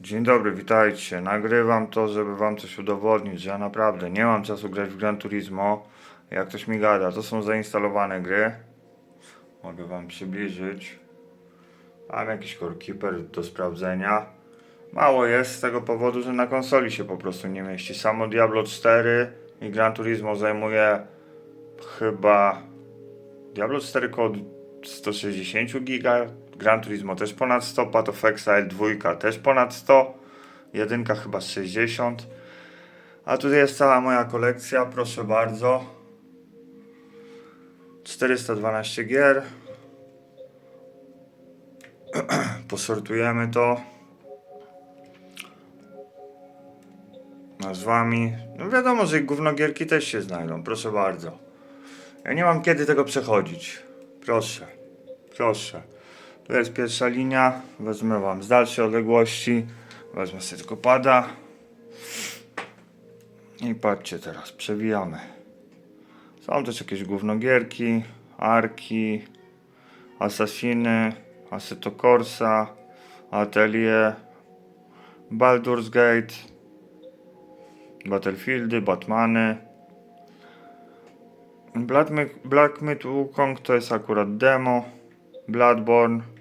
Dzień dobry, witajcie. Nagrywam to, żeby wam coś udowodnić, że ja naprawdę nie mam czasu grać w Gran Turismo. Jak ktoś mi gada, to są zainstalowane gry. Mogę wam przybliżyć. Mam jakiś core do sprawdzenia. Mało jest z tego powodu, że na konsoli się po prostu nie mieści. Samo Diablo 4 i Gran Turismo zajmuje chyba Diablo 4 koło 160 giga, Gran Turismo też ponad 100, Path of Exile 2 też ponad 100, jedynka chyba 60. A tutaj jest cała moja kolekcja, proszę bardzo. 412 gier. Posortujemy to. Nazwami. No wiadomo, że gównogierki też się znajdą, proszę bardzo. Ja nie mam kiedy tego przechodzić. Proszę, proszę. Tu jest pierwsza linia. Wezmę wam z dalszej odległości. Wezmę sobie tylko pada. I patrzcie teraz, przewijamy. Są też jakieś gównogierki, arki, asasiny, Assetto Corsa, Atelier, Baldur's Gate, Battlefieldy, Batmany. Black, Black Myth Wukong to jest akurat demo. Bloodborne.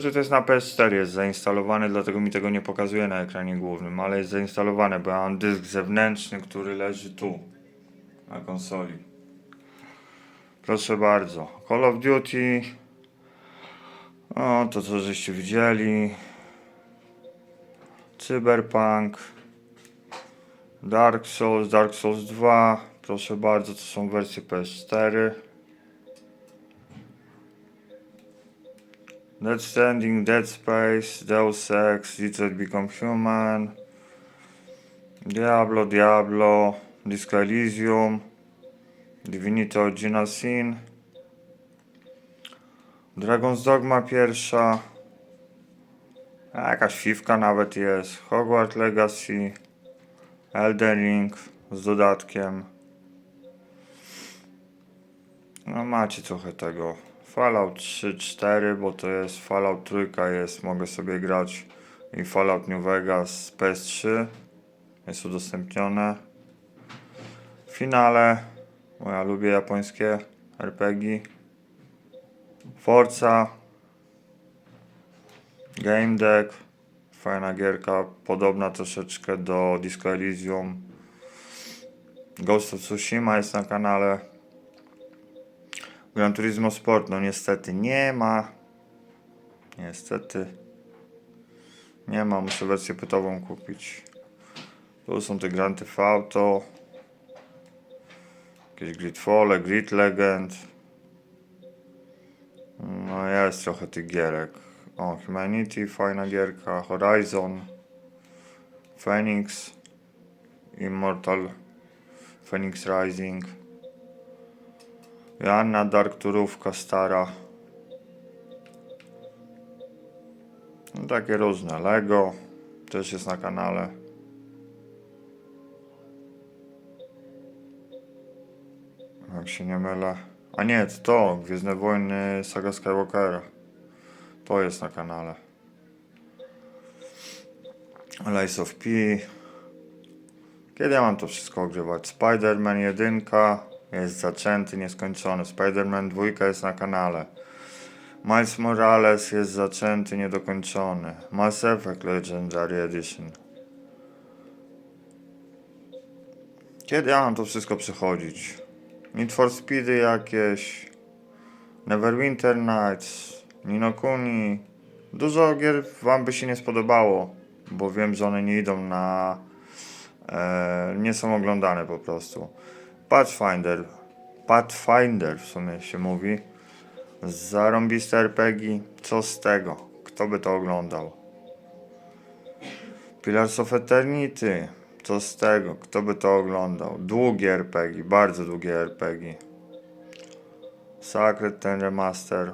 Że to jest na PS4 jest zainstalowane, dlatego mi tego nie pokazuje na ekranie głównym, ale jest zainstalowane, bo ja mam dysk zewnętrzny, który leży tu, na konsoli. Proszę bardzo. Call of Duty. O, to co żeście widzieli. Cyberpunk. Dark Souls, Dark Souls 2. Proszę bardzo, to są wersje PS4. Dead Stranding, Dead Space, Deus Ex, Detroit Become Human, Diablo, Diablo, Disco Elysium, Divinity Original Sin, Dragon's Dogma pierwsza, jakaś fifka nawet jest, Hogwarts Legacy, Elden Ring z dodatkiem. No macie trochę tego. Fallout 3, 4, bo to jest Fallout trójka jest, mogę sobie grać i Fallout New Vegas z PS3 jest udostępnione. Finale, bo ja lubię japońskie RPG. Forza, Game Deck, fajna gierka, podobna troszeczkę do Disco Elysium. Ghost of Tsushima jest na kanale. Gran Turismo Sport, no niestety nie ma. Niestety. Nie ma, muszę wersję pytową kupić. Tu są te Grand Theft Auto. Jakieś Gridfall, Grid Legend. No jest trochę tych gierek. O, Humanity, fajna gierka. Horizon. Phoenix. Immortal. Phoenix Rising. Joanna Dark Turówka stara. No takie różne. Lego też jest na kanale. Jak się nie mylę. A nie, to, to Gwiezdne Wojny Saga Skywalkera. To jest na kanale. Lies of P. Kiedy ja mam to wszystko ogrywać? Spider-Man 1 jest zaczęty, nieskończony. Spider-Man 2 jest na kanale. Miles Morales jest zaczęty, niedokończony. Mass Effect Legendary Edition. Kiedy ja mam to wszystko przechodzić? Need for Speedy jakieś. Neverwinter Nights. Nino Kuni. Dużo gier wam by się nie spodobało, bo wiem, że one nie idą na... E, nie są oglądane po prostu. Pathfinder. Pathfinder w sumie się mówi. Zarąbiste RPG. Co z tego? Kto by to oglądał? Pillars of Eternity. Co z tego? Kto by to oglądał? Długie RPG. Bardzo długie RPG. Sacred ten remaster.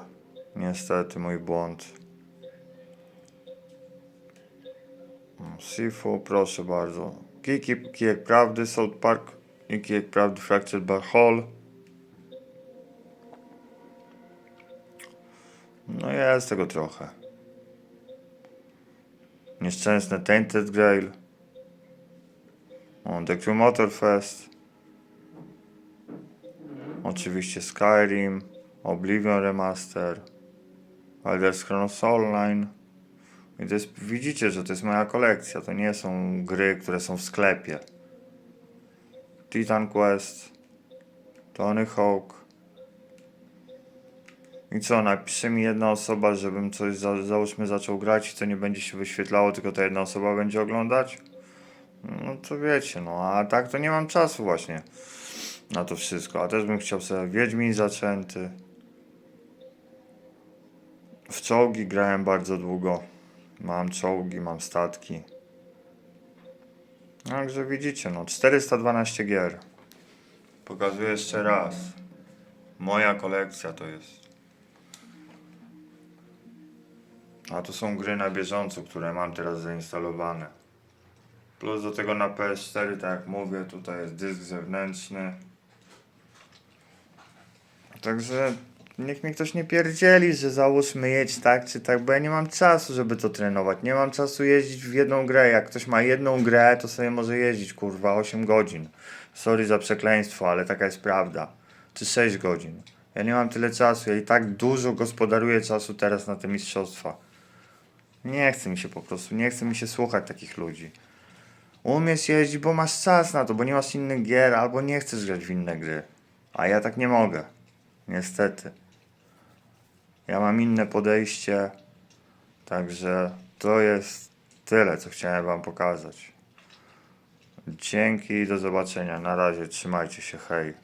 Niestety mój błąd. Sifu, proszę bardzo. Kiki, kijek prawdy, South Park i kijek prawdy Fractured Bar Hall. No jest tego trochę. Nieszczęsne Tainted Grail. O, The Crew Motorfest. Oczywiście Skyrim, Oblivion Remaster, Elder Scrolls Online. I to jest, widzicie, że to jest moja kolekcja. To nie są gry, które są w sklepie. Titan Quest, Tony Hawk. I co, napisze mi jedna osoba, żebym coś za, załóżmy zaczął grać i to nie będzie się wyświetlało, tylko ta jedna osoba będzie oglądać? No to wiecie, no a tak to nie mam czasu właśnie na to wszystko. A też bym chciał sobie Wiedźmin zaczęty. W czołgi grałem bardzo długo. Mam czołgi, mam statki. Także widzicie, no 412 gier. Pokazuję jeszcze raz. Moja kolekcja to jest. A to są gry na bieżąco, które mam teraz zainstalowane. Plus do tego na PS4, tak jak mówię, tutaj jest dysk zewnętrzny. Także niech mi ktoś nie pierdzieli, że załóżmy jedź tak czy tak, bo ja nie mam czasu, żeby to trenować. Nie mam czasu jeździć w jedną grę. Jak ktoś ma jedną grę, to sobie może jeździć, kurwa, 8 godzin. Sorry za przekleństwo, ale taka jest prawda. Czy 6 godzin. Ja nie mam tyle czasu, ja i tak dużo gospodaruję czasu teraz na te mistrzostwa. Nie chce mi się po prostu, nie chce mi się słuchać takich ludzi. Umiesz jeździć, bo masz czas na to, bo nie masz innych gier, albo nie chcesz grać w inne gry. A ja tak nie mogę. Niestety. Ja mam inne podejście. Także to jest tyle, co chciałem Wam pokazać. Dzięki i do zobaczenia. Na razie, trzymajcie się, hej.